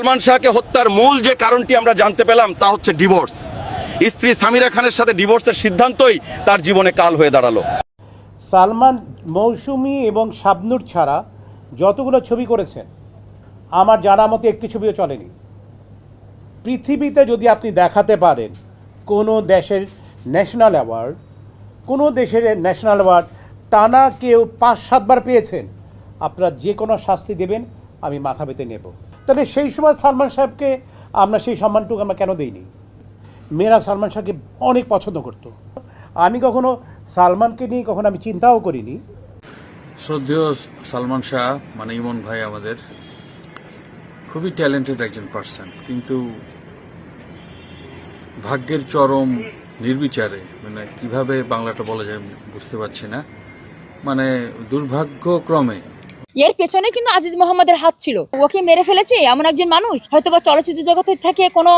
সালমান শাহকে হত্যার মূল যে কারণটি আমরা জানতে পেলাম তা হচ্ছে ডিভোর্স স্ত্রী সামিরা খানের সাথে ডিভোর্সের সিদ্ধান্তই তার জীবনে কাল হয়ে দাঁড়াল। সালমান মৌসুমি এবং শাবনুর ছাড়া যতগুলো ছবি করেছেন, আমার জানা মতে একটি ছবিও চলেনি। পৃথিবীতে যদি আপনি দেখাতে পারেন কোনো দেশের ন্যাশনাল অ্যাওয়ার্ড কোনো দেশের ন্যাশনাল অ্যাওয়ার্ড টানা কেউ পাঁচ সাতবার পেয়েছেন, আপনারা যে কোনো শাস্তি দেবেন, আমি মাথা পেতে নেব। তাহলে সেই সময় সালমান সাহেবকে আমরা সেই সম্মানটুকু আমরা কেন দিইনি? মেয়েরা সালমান শাহকে অনেক পছন্দ করতো। আমি কখনো সালমানকে নিয়ে কখনো আমি চিন্তাও করিনি। শ্রদ্ধেয় সালমান শাহ মানে ইমন ভাই আমাদের, খুবই ট্যালেন্টেড একজন পার্সন কিন্তু ভাগ্যের চরম নির্বিচারে মানে কীভাবে বাংলাটা বলা যায় বুঝতে পারছি না মানে দুর্ভাগ্যক্রমে এর পেছনে কিন্তু আজিজ মোহাম্মদের হাত ছিল। ওকে মেরে ফেলেছে এমন একজন মানুষ। হয়তো বা চলচ্চিত্র জগতের থেকে কোনো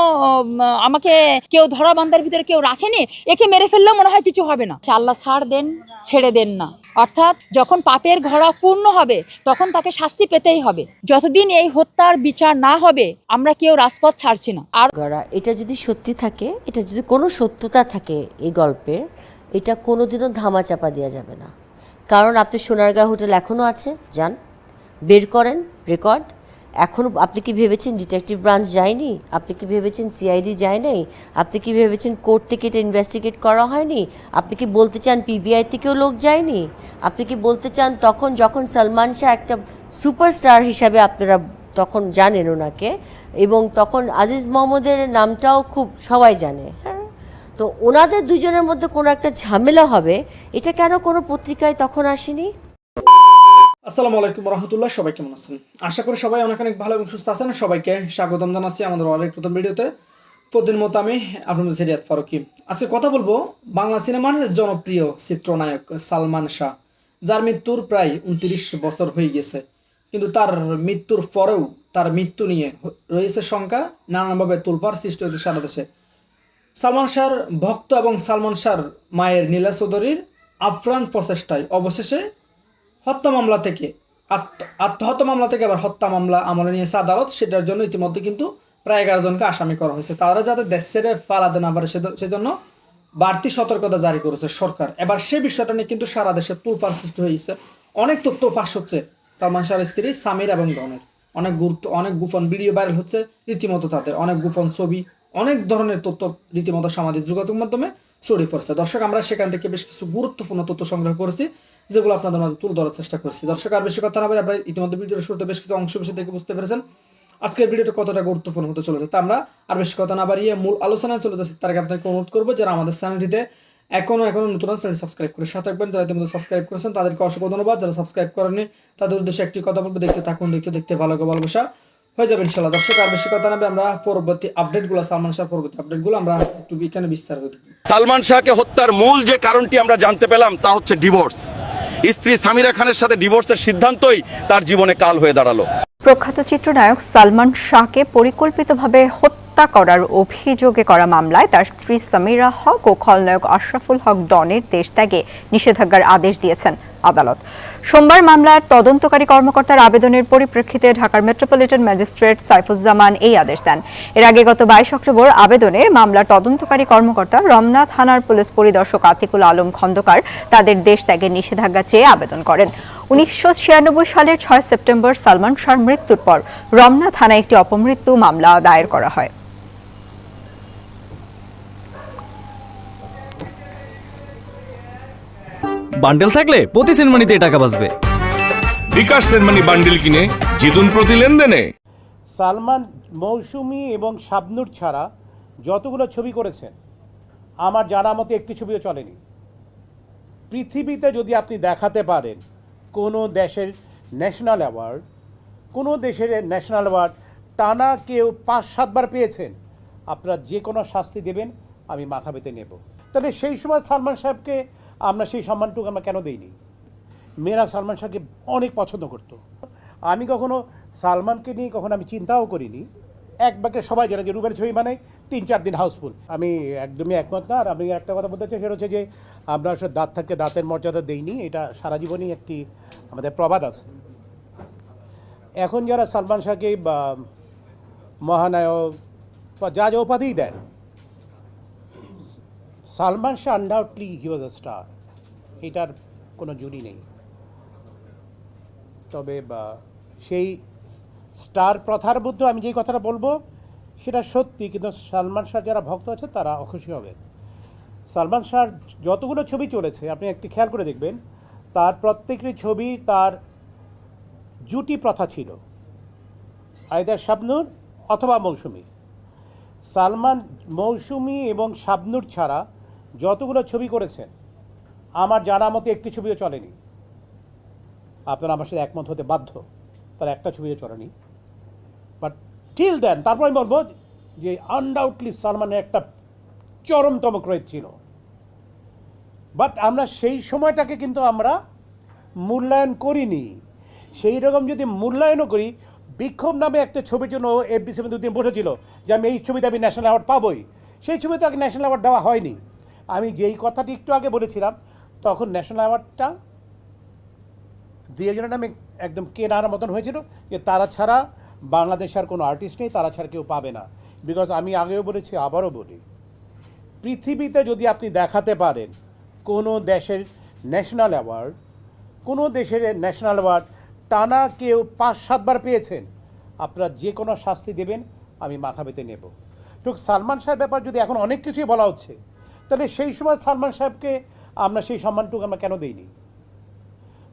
আমাকে কেউ ধরা বান্ধার ভিতরে কেউ রাখেনি, একে মেরে ফেললেও মনে হয় কিছু হবে না। আল্লাহ ছাড় দেন, ছেড়ে দেন না। অর্থাৎ যখন পাপের ঘোড়া পূর্ণ হবে, তখন তাকে শাস্তি পেতেই হবে। যতদিন এই হত্যার বিচার না হবে, আমরা কেউ রাজপথ ছাড়ছি না। আর এটা যদি সত্যি থাকে, এটা যদি কোনো সত্যতা থাকে এই গল্পের এটা কোনোদিনও ধামাচাপা দেওয়া যাবে না। কারণ আপনি সোনারগাঁ হোটেল এখনও আছে, যান। বের করেন রেকর্ড এখনও আপনি কি ভেবেছেন ডিটেকটিভ ব্রাঞ্চ যায়নি? আপনি কি ভেবেছেন সিআইডি যায় নাই? আপনি কি ভেবেছেন কোর্ট থেকে এটা ইনভেস্টিগেট করা হয়নি? আপনি কি বলতে চান পিবিআই থেকেও লোক যায়নি? আপনি কি বলতে চান তখন যখন সলমান শাহ একটা সুপারস্টার হিসাবে আপনারা তখন জানেন ওনাকে, এবং তখন আজিজ মোহাম্মদের নামটাও খুব সবাই জানে। হ্যাঁ তো ওনাদের দুজনের মধ্যে কোনো একটা ঝামেলা হবে, এটা কেন কোনো পত্রিকায় তখন আসেনি? আসসালামু আলাইকুম রহমতুল্লাহ, সবাই কেমন আছেন? আশা করি সবাই অনেক অনেক ভালো এবং সুস্থ আছেন। সবাইকে স্বাগতম জানাচ্ছি আমাদের অনেক প্রথম ভিডিওতে। প্রতিদিন মতো আমি আপনাদের সিরিয়াত ফারুকি। আজকে কথা বলব বাংলা সিনেমার জনপ্রিয় চিত্রনায়ক সালমান শাহ, যার মৃত্যুর প্রায় উনত্রিশ বছর হয়ে গেছে। কিন্তু তার মৃত্যুর পরেও তার মৃত্যু নিয়ে রয়েছে শঙ্কা, নানানভাবে তুলপার সৃষ্টি হয়েছে সারা দেশে। সালমান শাহর ভক্ত এবং সালমান শাহর মায়ের নীলা চৌধুরীর আফরান প্রচেষ্টায় অবশেষে হত্যা মামলা থেকে আত্ম- আত্মহত্যা মামলা থেকে আবার হত্যা মামলা আমলে নিয়েছে আদালত। সেটার জন্য ইতিমধ্যে কিন্তু প্রায় এগারো জনকে আসামি করা হয়েছে। তারা যাতে দেশ ছেড়ে পালাতে না পারে সেজন্য বাড়তি সতর্কতা জারি করেছে সরকার। এবার সে বিষয়টা নিয়ে কিন্তু সারা দেশে তুলপার সৃষ্টি হয়েছে। অনেক তথ্য ফাঁস হচ্ছে সালমান শাহের স্ত্রী সামির এবং ডনের অনেক গুরুত্ব অনেক গোপন ভিডিও ভাইরাল হচ্ছে রীতিমতো তাদের। অনেক গোপন ছবি অনেক ধরনের তথ্য রীতিমতো সামাজিক যোগাযোগ মাধ্যমে ছড়িয়ে পড়ছে। দর্শক, আমরা সেখান থেকে বেশ কিছু গুরুত্বপূর্ণ তথ্য সংগ্রহ করেছি, যেগুলো আপনাদের মাঝে তুলে ধরার চেষ্টা করছি। দর্শক, আর বেশি কথা না বলে আপনারা ইতিমধ্যে ভিডিওর শুরুতে বেশ কিছু অংশ বেশি দেখে বুঝতে পেরেছেন আজকের ভিডিওটা কতটা গুরুত্বপূর্ণ হতে চলেছে। তা আমরা আর বেশি কথা না বাড়িয়ে মূল আলোচনায় চলে যাচ্ছি। তার আগে আপনাকে অনুরোধ করব, যারা আমাদের চ্যানেলটিতে এখনও এখনও নতুন চ্যানেল সাবস্ক্রাইব করে সাথে থাকবেন। যারা ইতিমধ্যে সাবস্ক্রাইব করেছেন, তাদেরকে অসংখ্য ধন্যবাদ। যারা সাবস্ক্রাইব করেননি, তাদের উদ্দেশ্যে একটি কথা বলব, দেখতে থাকুন, দেখতে দেখতে ভালো ভালোবাসা। হয়ে যাবে ইনশাল্লাহ দর্শক আর বেশি কথা না বলে আমরা পরবর্তী আপডেটগুলো সালমান শাহ পরবর্তী আপডেটগুলো আমরা একটু এখানে বিস্তারিত দেখব। সালমান শাহকে হত্যার মূল যে কারণটি আমরা জানতে পেলাম তা হচ্ছে ডিভোর্স স্ত্রী সামিরা খানের সাথে ডিভোর্সের সিদ্ধান্তই তার জীবনে কাল হয়ে দাঁড়াল। প্রখ্যাত চিত্রনায়ক সালমান শাহকে পরিকল্পিতভাবে হত্যা করার অভিযোগে করা মামলায় তার স্ত্রী সামিরা হক ও খলনায়ক আশরাফুল হক ডনের দেশ ত্যাগে নিষেধাজ্ঞার আদেশ দিয়েছেন। আদালত। সোমবার মামলার তদন্তকারী কর্মকর্তার আবেদনের পরিপ্রেক্ষিতে ঢাকার মেট্রোপলিটন ম্যাজিস্ট্রেট সাইফুজ্জামান এই আদেশ দেন। এর আগে গত বাইশ অক্টোবর আবেদনে মামলার তদন্তকারী কর্মকর্তা রমনা থানার পুলিশ পরিদর্শক আতিকুল আলম খন্দকার তাদের দেশ ত্যাগের নিষেধাজ্ঞা চেয়ে আবেদন করেন। উনিশশো ছিয়ানব্বই সালের ছয় সেপ্টেম্বর সালমান শাহর মৃত্যুর পর রমনা থানায় একটি অপমৃত্যু মামলা দায়ের করা হয়। বান্ডেল থাকলে প্রতি সেনমানিতে টাকা বাঁচবে। বিকাশ সেনমানি বান্ডিল কিনে জিতুন প্রতি লেনদেনে। সালমান মৌসুমি এবং শাবনুর ছাড়া যতগুলো ছবি করেছেন আমার জানা মতে একটি ছবিও চলেনি। পৃথিবীতে যদি আপনি দেখাতে পারেন কোনো দেশের ন্যাশনাল অ্যাওয়ার্ড কোনো দেশের ন্যাশনাল অ্যাওয়ার্ড টানা কেউ পাঁচ সাতবার পেয়েছেন আপনারা যে কোনো শাস্তি দেবেন আমি মাথা পেতে নেব। তাহলে সেই সময় সালমান সাহেবকে আমরা সেই সম্মানটুকু আমরা কেন দিইনি? মেয়েরা সালমান শাহকে অনেক পছন্দ করতো। আমি কখনো সালমানকে নিয়ে কখনো আমি চিন্তাও করিনি। এক বাকে সবাই জানে যে রুবেল ছবি মানে তিন চার দিন হাউসফুল। আমি একদমই একমত না। আর আমি একটা কথা বলতে চাই, সেটা হচ্ছে যে আমরা আসলে দাঁত থাকতে দাঁতের মর্যাদা দেইনি। এটা সারা জীবনই একটি আমাদের প্রবাদ আছে। এখন যারা সালমান শাহকে মহানায়ক বা যা যা উপাধিই দেন Salman Shah undoubtedly he was a star এটার কোনো জুড়ি নেই। তবে, বা, সেই স্টার প্রথার মধ্যে আমি যেই কথাটা বলব, সেটা সত্যি, কিন্তু সালমান শাহ যারা ভক্ত আছে, তারা অখুশি হবে সালমান শাহর যতগুলো ছবি চলেছে, আপনি একটি খেয়াল করে দেখবেন, তার প্রত্যেকটি ছবি তার জুটি প্রথা ছিল। আয়দার শাবনুর অথবা মৌসুমি। সালমান, মৌসুমি এবং শাবনুর ছাড়া যতগুলো ছবি করেছেন, আমার জানা মতে একটি ছবিও চলেনি। আপনারা আমার সাথে একমত হতে বাধ্য, তার একটা ছবিও চলেনি। বাট টিল দেন তারপর আমি বলব যে আনডাউটলি সালমানের একটা চরমতম ক্রেজ ছিল। বাট আমরা সেই সময়টাকে কিন্তু আমরা মূল্যায়ন করিনি। সেই রকম যদি মূল্যায়নও করি, বিক্ষোভ নামে একটা ছবির জন্য এফ এফবিসি দুদিন বসেছিল যে আমি এই ছবিতে আমি ন্যাশনাল অ্যাওয়ার্ড পাবোই। সেই ছবিতে আগে ন্যাশনাল অ্যাওয়ার্ড দেওয়া হয়নি। আমি যেই কথাটি একটু আগে বলেছিলাম, তখন ন্যাশনাল অ্যাওয়ার্ডটা দুই একজনের নামে একদম কেনার মতন হয়েছিল যে তারা ছাড়া বাংলাদেশ আর কোনো আর্টিস্ট নেই, তারা ছাড়া কেউ পাবে না। বিকজ আমি আগেও বলেছি, আবারও বলি, পৃথিবীতে যদি আপনি দেখাতে পারেন কোনো দেশের ন্যাশনাল অ্যাওয়ার্ড কোনো দেশের ন্যাশনাল অ্যাওয়ার্ড টানা কেউ পাঁচ, সাতবার পেয়েছেন, আপনারা যে কোনো শাস্তি দেবেন, আমি মাথা পেতে নেব। ঠিক সালমান সাহেব ব্যাপার যদি এখন অনেক কিছুই বলা হচ্ছে তাহলে সেই সময় সালমান সাহেবকে আমরা সেই সম্মানটুকু আমরা কেন দিইনি?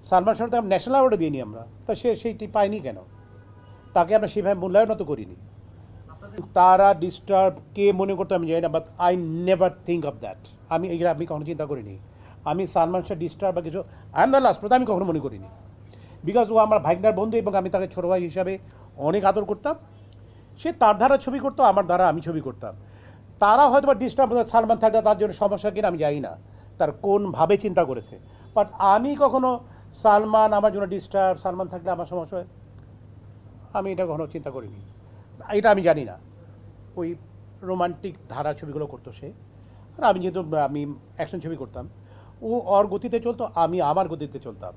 সালমান শাহ তো ন্যাশনাল অ্যাওয়ার্ডও দিইনি আমরা। তা সে সেইটি পাইনি কেন? তাকে আমরা সেভাবে মূল্যায়নও তো করিনি। তারা ডিস্টার্ব কে মনে করতো আমি জানি না but I never think of that আমি এইটা আমি কখনো চিন্তা করিনি। আমি সালমান শাহ ডিস্টার্ব বা কিছু আই এম দ্য লাস্ট আমি কখনো মনে করিনি। বিকজ ও আমার ভাইগনার বন্ধু এবং আমি তাকে ছোটো ভাই হিসাবে অনেক আদর করতাম। সে তার দ্বারা ছবি করতো, আমার দ্বারা আমি ছবি করতাম। তারা হয়তো বা ডিস্টার্ব সালমান থাকলে তার জন্য সমস্যা কিনা আমি জানি না। তার কোনভাবে চিন্তা করেছে। বাট আমি কখনো সালমান আমার জন্য ডিস্টার্ব সালমান থাকলে আমার সমস্যা হয়? আমি এটা কখনো চিন্তা করিনি। এটা আমি জানি না। ওই রোমান্টিক ধারা ছবিগুলো করতো সে। আর আমি যেহেতু, আমি অ্যাকশন ছবি করতাম। ও ওর গতিতে চলতো, আমি আমার গতিতে চলতাম।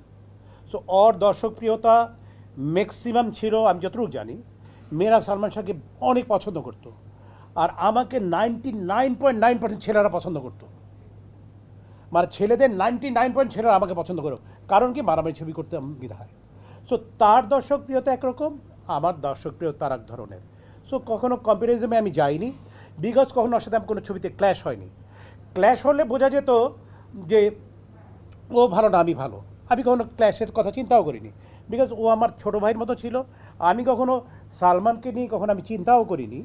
সো ওর দর্শকপ্রিয়তা ম্যাক্সিমাম ছিল, আমি যতটুকু জানি, মেয়েরা সালমান শাহকে অনেক পছন্দ করতো। আর আমাকে ninety nine point nine percent ছেলেরা পছন্দ করতো। মানে ছেলেদের নাইনটি নাইন পয়েন্ট ছেলেরা আমাকে পছন্দ করো। কারণ কি? মারামারি ছবি করতে আমি বিধায় সো তার দর্শকপ্রিয়তা একরকম, আমার দর্শকপ্রিয়তা তার এক ধরনের। সো কখনো কম্পিটিজমে আমি যাইনি। বিকজ কখনো ওর সাথে আমার কোনো ছবিতে ক্ল্যাশ হয়নি। ক্ল্যাশ হলে বোঝা যেত যে, ও ভালো না, আমি ভালো। আমি কখনো ক্ল্যাশের কথা চিন্তাও করিনি। বিকজ ও আমার ছোটো ভাইয়ের মতো ছিল। আমি কখনো সালমানকে নিয়ে কখনো আমি চিন্তাও করিনি।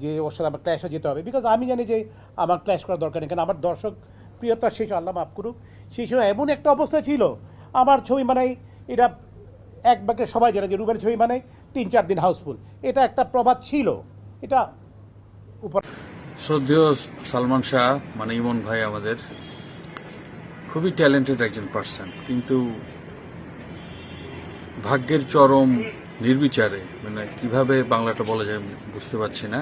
যে ওর সাথে আমার ক্ল্যাশে যেতে হবে। বিকজ আমি জানি যে আমার ক্ল্যাশ করার দরকার নেই। কারণ আমার দর্শক প্রিয়তা শেষ, আল্লাহ মাফ করুক। সেই সময় এমন একটা অবস্থা ছিল। আমার ছবি মানে এটা এক বাক্যে সবাই জানে যে রুবেল ছবি মানে তিন চার দিন হাউসফুল এটা একটা প্রবাদ ছিল। এটা উপর শ্রদ্ধেয় সালমান শাহ মানে ইমন ভাই আমাদের, খুবই ট্যালেন্টেড একজন পার্সন কিন্তু ভাগ্যের চরম নির্বিচারে মানে কীভাবে বাংলাটা বলা যায় বুঝতে পারছি না।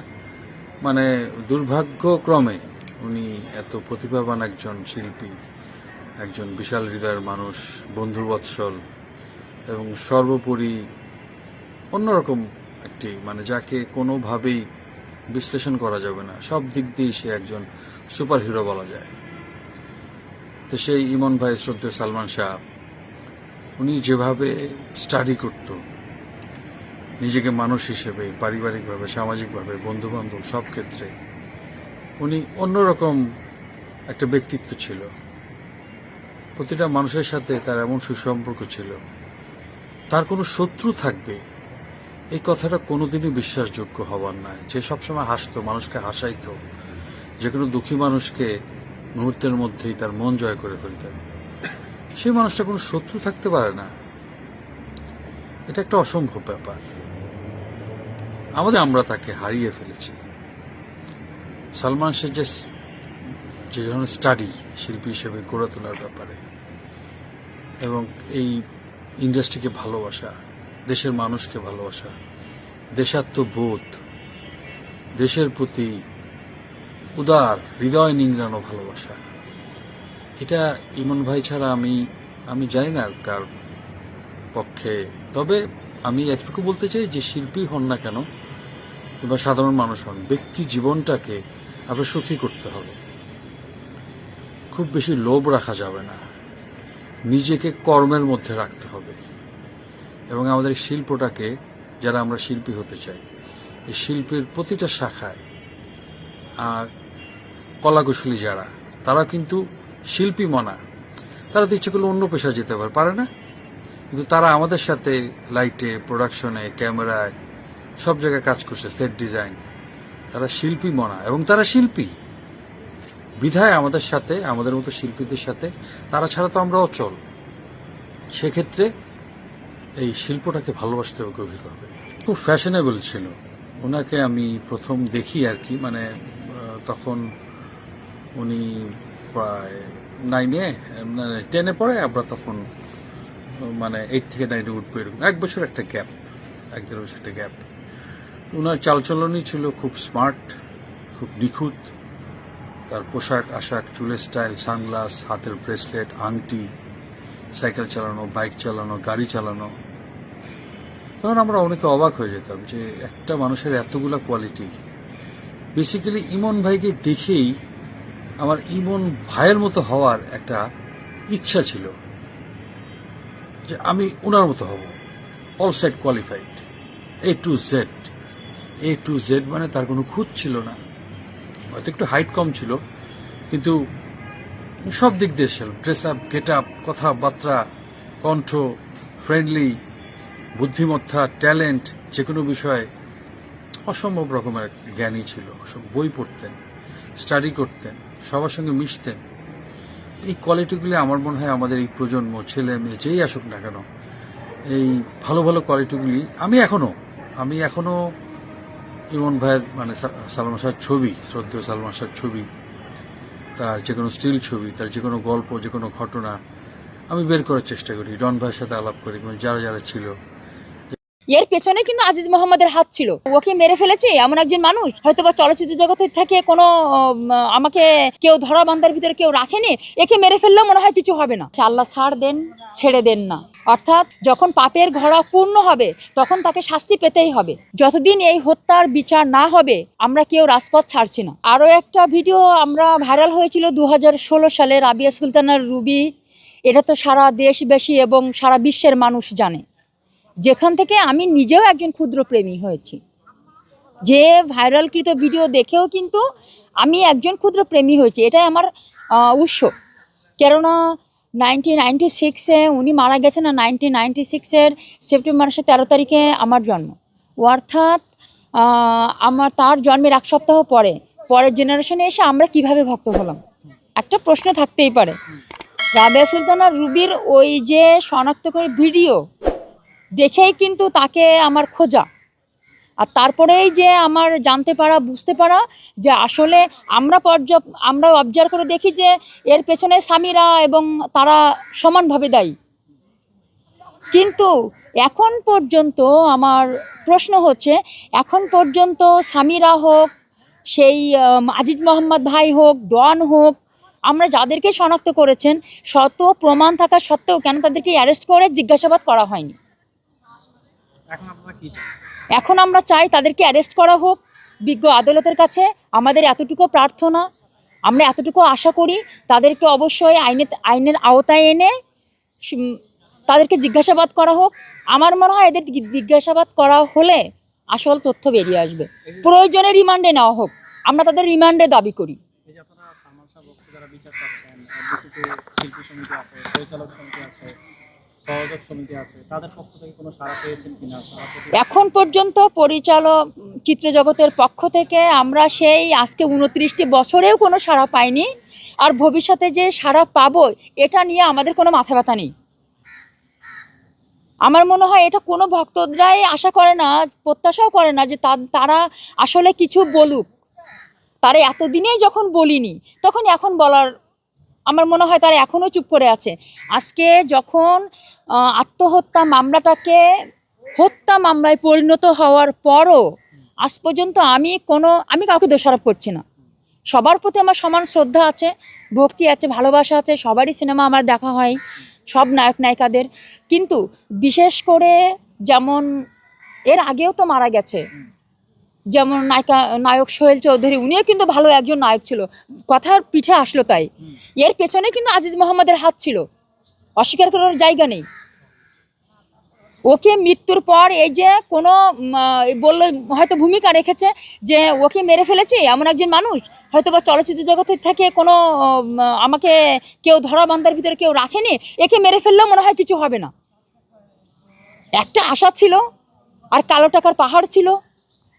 মানে দুর্ভাগ্যক্রমে উনি এত প্রতিভাবান একজন শিল্পী, একজন বিশাল হৃদয়ের মানুষ বন্ধুবৎসল এবং সর্বোপরি অন্যরকম একটি মানে যাকে কোনোভাবেই বিশ্লেষণ করা যাবে না। সব দিক দিয়েই সে একজন সুপার হিরো বলা যায়। তো সেই ইমন ভাই শ্রদ্ধেয় সালমান শাহ, উনি যেভাবে স্টাডি করত নিজেকে মানুষ হিসেবে, পারিবারিকভাবে, সামাজিকভাবে, বন্ধুবান্ধব, সব ক্ষেত্রে উনি অন্যরকম একটা ব্যক্তিত্ব ছিল। প্রতিটা মানুষের সাথে তার এমন সুসম্পর্ক ছিল। তার কোনো শত্রু থাকবে, এই কথাটা কোনোদিনই বিশ্বাসযোগ্য হবার নয় যে সবসময় হাসতো, মানুষকে হাসাইতো, যে কোনো দুঃখী মানুষকে মুহূর্তের মধ্যেই তার মন জয় করে ফেলতেন সেই মানুষটা কোনো শত্রু থাকতে পারে না। এটা একটা অসম্ভব ব্যাপার। আমাদের আমরা তাকে হারিয়ে ফেলেছি। সালমান শেখ যে যে ধরনের স্টাডি শিল্পী হিসেবে গড়ে তোলার ব্যাপারে এবং এই ইন্ডাস্ট্রিকে ভালোবাসা, দেশের মানুষকে ভালোবাসা, দেশাত্মবোধ, দেশের প্রতি উদার, হৃদয় নিংড়ানো ভালোবাসা, এটা ইমন ভাই ছাড়া আমি আমি জানি না কার পক্ষে। তবে আমি এতটুকু বলতে চাই যে শিল্পী হন না কেন কিংবা সাধারণ মানুষ হন। ব্যক্তি জীবনটাকে আপনার সুখী করতে হবে। খুব বেশি লোভ রাখা যাবে না। নিজেকে কর্মের মধ্যে রাখতে হবে। এবং আমাদের শিল্পটাকে, যারা আমরা শিল্পী হতে চাই, এই শিল্পের প্রতিটা শাখায়, আর কলাকুশলী যারা, তারা কিন্তু শিল্পী মনা। তারা তো ইচ্ছে করলে অন্য পেশায় যেতে পারে না? কিন্তু তারা আমাদের সাথে লাইটে প্রোডাকশনে ক্যামেরায় সব জায়গায় কাজ করছে সেট ডিজাইন তারা শিল্পী মনা, এবং তারা শিল্পী। বিধায় আমাদের সাথে, আমাদের মতো শিল্পীদের সাথে, তারা ছাড়া তো আমরা অচল। সেক্ষেত্রে এই শিল্পটাকে ভালোবাসতে হবে। গভীরভাবে খুব ফ্যাশনেবল ছিল। ওনাকে আমি প্রথম দেখি আর কি মানে তখন উনি প্রায় নাইনে মানে টেনে পড়ে, আমরা তখন মানে এইট থেকে নাইনে উঠবো এরকম। এক বছর একটা গ্যাপ এক দেড় বছর একটা গ্যাপ ওনার চালচলনই ছিল খুব স্মার্ট, খুব নিখুঁত। তার পোশাক, আশাক, চুলের স্টাইল, সানগ্লাস, হাতের ব্রেসলেট, আংটি, সাইকেল চালানো, বাইক চালানো, গাড়ি চালানো। তখন আমরা অনেকে অবাক হয়ে যেতাম যে একটা মানুষের এতগুলা কোয়ালিটি। বেসিক্যালি ইমন ভাইকে দেখেই আমার ইমন ভাইয়ের মতো হওয়ার একটা ইচ্ছা ছিল যে আমি ওনার মতো হব। All set qualified A to Z A to Z মানে তার কোনো খুঁত ছিল না। হয়তো একটু হাইট কম ছিল, কিন্তু সব দিক দিয়ে ছিল ড্রেস আপ গেট আপ কথাবার্তা, কণ্ঠ ফ্রেন্ডলি বুদ্ধিমত্তা ট্যালেন্ট যে কোনো বিষয়ে অসম্ভব রকমের জ্ঞানী ছিল সব বই পড়তেন স্টাডি করতেন, সবার সঙ্গে মিশতেন। এই কোয়ালিটিগুলি আমার মনে হয় আমাদের এই প্রজন্ম, ছেলে মেয়ে যেই আসুক না কেন, এই ভালো ভালো কোয়ালিটিগুলি আমি এখনও আমি এখনও ইমন ভাইয়ের মানে সালমান শাহের ছবি, শ্রদ্ধেয় সালমান শাহের ছবি, তার যে কোনো স্টিল ছবি, তার যে কোনো গল্প, যে কোনো ঘটনা, আমি বের করার চেষ্টা করি ডন ভাইয়ের সাথে আলাপ করি এবং যারা যারা ছিল। এর পেছনে কিন্তু আজিজ মোহাম্মদের হাত ছিল। ওকে মেরে ফেলেছে এমন একজন মানুষ। হয়তো বা চলচ্চিত্র জগতে থেকে কোনো আমাকে কেউ ধরা বান্ধার ভিতরে কেউ রাখেনি, একে মেরে ফেললেও মনে হয় কিছু হবে না। আল্লাহ ছাড় দেন, ছেড়ে দেন না। অর্থাৎ যখন পাপের ঘোড়া পূর্ণ হবে, তখন তাকে শাস্তি পেতেই হবে। যতদিন এই হত্যার বিচার না হবে, আমরা কেউ রাজপথ ছাড়ছি না। আরও একটা ভিডিও আমরা ভাইরাল হয়েছিল দু হাজার সালে রাবিয়া সুলতানার রুবি। এটা তো সারা দেশবাসী এবং সারা বিশ্বের মানুষ জানে। যেখান থেকে আমি নিজেও একজন ক্ষুদ্র প্রেমী হয়েছি। যে ভাইরালকৃত ভিডিও দেখেও কিন্তু আমি একজন ক্ষুদ্র প্রেমী হয়েছি। এটাই আমার উৎস। কেননা নাইনটিন নাইনটি সিক্সে উনি মারা গেছেন না নাইনটিন নাইনটি সিক্সের সেপ্টেম্বর মাসের তেরো তারিখে আমার জন্ম। অর্থাৎ আমার তার জন্মের এক সপ্তাহ পরে, পরের জেনারেশনে এসে আমরা কীভাবে ভক্ত হলাম? একটা প্রশ্ন থাকতেই পারে। রাবেয়া সুলতানা রুবির ওই যে শনাক্ত করে ভিডিও দেখেই কিন্তু তাকে আমার খোঁজা। আর তারপরেই যে আমার জানতে পারা, বুঝতে পারা যে আসলে আমরা পর্য আমরা অবজার্ভ করে দেখি যে এর পেছনে স্বামীরা এবং তারা সমানভাবে দায়ী। কিন্তু এখন পর্যন্ত আমার প্রশ্ন হচ্ছে, এখন পর্যন্ত স্বামীরা হোক, সেই আজিজ মোহাম্মদ ভাই হোক, ডন হোক, আমরা যাদেরকে শনাক্ত করেছেন, শত প্রমাণ থাকা সত্ত্বেও কেন তাদেরকে অ্যারেস্ট করে জিজ্ঞাসাবাদ করা হয়নি? এখন আমরা চাই তাদেরকে অ্যারেস্ট করা হোক বিজ্ঞ আদালতের কাছে। আমাদের এতটুকু প্রার্থনা আমরা এতটুকু আশা করি তাদেরকে অবশ্যই আইনে আইনের আওতায় এনে তাদেরকে জিজ্ঞাসাবাদ করা হোক। আমার মনে হয় এদের জিজ্ঞাসাবাদ করা হলে আসল তথ্য বেরিয়ে আসবে। প্রয়োজনে রিমান্ডে নেওয়া হোক। আমরা তাদের রিমান্ডে দাবি করি। বিচার পাচ্ছেন শিল্পী সমিতি আছে পরিচালক সমিতি আছে এখন পর্যন্ত পরিচালক চিত্রজগতের পক্ষ থেকে আমরা সেই আজকে উনত্রিশটি বছরেও কোনো সাড়া পাইনি, আর ভবিষ্যতে যে সাড়া পাবো, এটা নিয়ে আমাদের কোনো মাথা ব্যথা নেই। আমার মনে হয় এটা কোনো ভক্তরাই আশা করে না, প্রত্যাশাও করে না যে তারা আসলে কিছু বলুক। তারা এতদিনেই যখন বলিনি, তখন এখন বলার আমার মনে হয় তারা এখনও চুপ করে আছে। আজকে যখন আত্মহত্যা মামলাটাকে হত্যা মামলায় পরিণত হওয়ার পরও আজ পর্যন্ত আমি কোনো, আমি কাউকে দোষারোপ করছি না। সবার প্রতি আমার সমান শ্রদ্ধা আছে, ভক্তি আছে, ভালোবাসা আছে, সবারই সিনেমা আমার দেখা হয়, সব নায়ক নায়িকাদের। কিন্তু বিশেষ করে যেমন, এর আগেও তো মারা গেছে। যেমন নায়িকা নায়ক সোহেল চৌধুরী উনিও কিন্তু ভালো একজন নায়ক ছিল। কথার পিঠে আসলো তাই। এর পেছনে কিন্তু আজিজ মোহাম্মদের হাত ছিল। অস্বীকার করার জায়গা নেই। ওকে মৃত্যুর পর এই যে কোনো বলল হয়তো ভূমিকা রেখেছে যে ওকে মেরে ফেলেছে এমন একজন মানুষ। হয়তো বা চলচ্চিত্র জগতের থেকে কোনো আমাকে কেউ ধরা বান্ধার ভিতরে কেউ রাখেনি একে মেরে ফেললেও মনে হয় কিছু হবে না। একটা আশা ছিল আর কালো টাকার পাহাড় ছিল।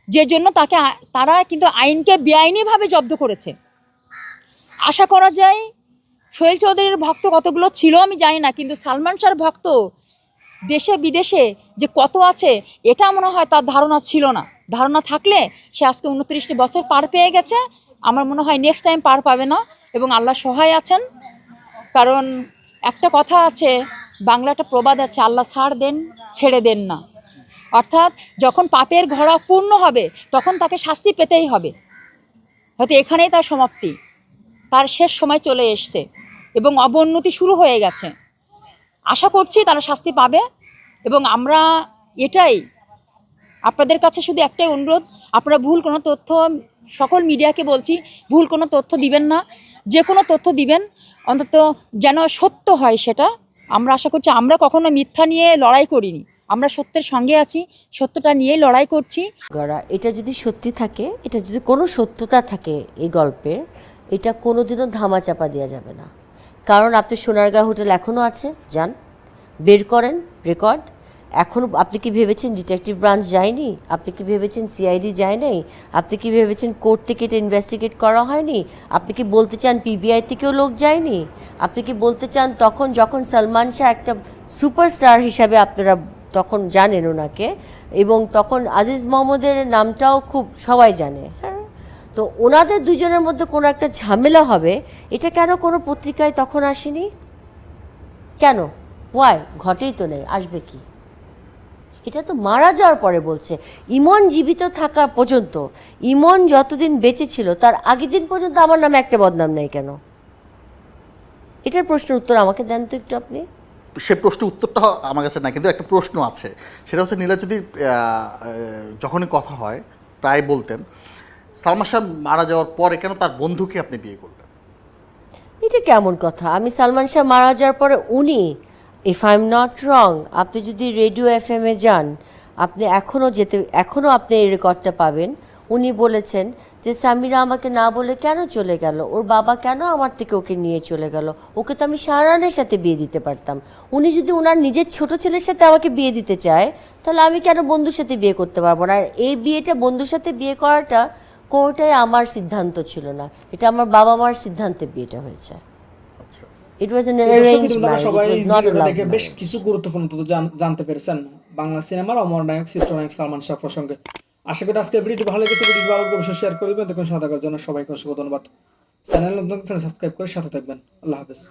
যে জন্য তাকে তারা কিন্তু আইনকে বেআইনিভাবে জব্দ করেছে। আশা করা যায় সোহেল চৌধুরীর ভক্ত কতগুলো ছিল আমি জানি না, কিন্তু সালমান শাহর ভক্ত দেশে বিদেশে যে কত আছে, এটা মনে হয় তার ধারণা ছিল না। ধারণা থাকলে সে আজকে উনত্রিশটি বছর পার পেয়ে গেছে, আমার মনে হয় নেক্সট টাইম পার পাবে না এবং আল্লাহ সহায় আছেন। কারণ একটা কথা আছে, বাংলাটা প্রবাদ আছে, আল্লাহ ছাড় দেন, ছেড়ে দেন না। অর্থাৎ যখন পাপের ঘোড়া পূর্ণ হবে, তখন তাকে শাস্তি পেতেই হবে। হয়তো এখানেই তার সমাপ্তি। তার শেষ সময় চলে এসছে এবং অবনতি শুরু হয়ে গেছে। আশা করছি তারা শাস্তি পাবে এবং আমরা এটাই আপনাদের কাছে শুধু একটাই অনুরোধ, আপনারা ভুল কোনো তথ্য, সকল মিডিয়াকে বলছি, ভুল কোনো তথ্য দিবেন না। যে কোনো তথ্য দিবেন, অন্তত যেন সত্য হয় সেটা। আমরা আশা করছি আমরা কখনো মিথ্যা নিয়ে লড়াই করিনি। আমরা সত্যের সঙ্গে আছি, সত্যটা নিয়েই লড়াই করছি। গড়া, এটা যদি সত্যি থাকে, এটা যদি কোনো সত্যতা থাকে এই গল্পের, এটা কোনোদিনও ধামাচাপা দেওয়া যাবে না। কারণ আপনি সোনারগাঁ হোটেল এখনও আছে, যান, বের করেন, রেকর্ড। এখনও আপনি কি ভেবেছেন ডিটেকটিভ ব্রাঞ্চ যায়নি? আপনি কি ভেবেছেন সিআইডি যায় নাই? আপনি কি ভেবেছেন কোর্ট থেকে এটা ইনভেস্টিগেট করা হয়নি? আপনি কি বলতে চান পিবিআই থেকেও লোক যায়নি? আপনি কি বলতে চান তখন যখন সালমান শাহ একটা সুপারস্টার হিসাবে আপনারা তখন জানেন ওনাকে এবং তখন আজিজ মোহাম্মদের নামটাও খুব সবাই জানে। হ্যাঁ? তো ওনাদের দুজনের মধ্যে কোনো একটা ঝামেলা হবে, এটা কেন কোনো পত্রিকায় তখন আসেনি? কেন? ওয়াই ঘটেই তো নেই, আসবে কি? এটা তো মারা যাওয়ার পরে বলছে। ইমন জীবিত থাকা পর্যন্ত, ইমন যতদিন বেঁচে ছিল, তার আগের দিন পর্যন্ত আমার নামে একটা বদনাম নেই কেন? এটার প্রশ্নের উত্তর আমাকে দেন তো একটু আপনি। সে প্রশ্ন উত্তরটা আমার কাছে না কিন্তু একটা প্রশ্ন আছে। সেটা হচ্ছে নীলা যদি আহ, আহ, যখনই কথা হয় প্রায় বলতেন সালমান শাহ মারা যাওয়ার পরে কেন তার বন্ধুকে আপনি বিয়ে করলেন? এটা কেমন কথা আমি সালমান শাহ মারা যাওয়ার পরে উনি if I am not wrong আপনি যদি রেডিও এফ এ যান আপনি এখনও যেতে এখনও আপনি এই রেকর্ডটা পাবেন। উনি বলেছেন যে সামিরা আমাকে না বলে কেন চলে গেল? ওর বাবা কেন আমার থেকে ওকে নিয়ে চলে গেল? ওকে তো আমি শাহরানের সাথে বিয়ে দিতে পারতাম। উনি যদি ওনার নিজের ছোট ছেলের সাথে আমাকে বিয়ে দিতে চায় তাহলে আমি কেন বন্ধুর সাথে বিয়ে করতে পারব না? আর এই বিয়েটা বন্ধুর সাথে বিয়ে করাটা কোনোটাই আমার সিদ্ধান্ত ছিল না। এটা আমার বাবা মার সিদ্ধান্তে বিয়েটা হয়েছে। It was an arrange marriage it was not ভিডিওটা লাভ বেশ কিছু গুরুত্বপূর্ণ তথ্য জানতে পেরেছেন। বাংলা সিনেমার অমর নায়ক চিত্রনায়ক সালমান শাহ প্রসঙ্গে। আশা করি আজকের ভিডিওটি ভালো লেগেছে। ভিডিওটি ভালো লাগলে অবশ্যই শেয়ার করবেন। দেখুন সাথে করার জন্য সবাইকে অসংখ্য ধন্যবাদ। চ্যানেল নতুন সাবস্ক্রাইব করে সাথে থাকবেন। আল্লাহ হাফেজ।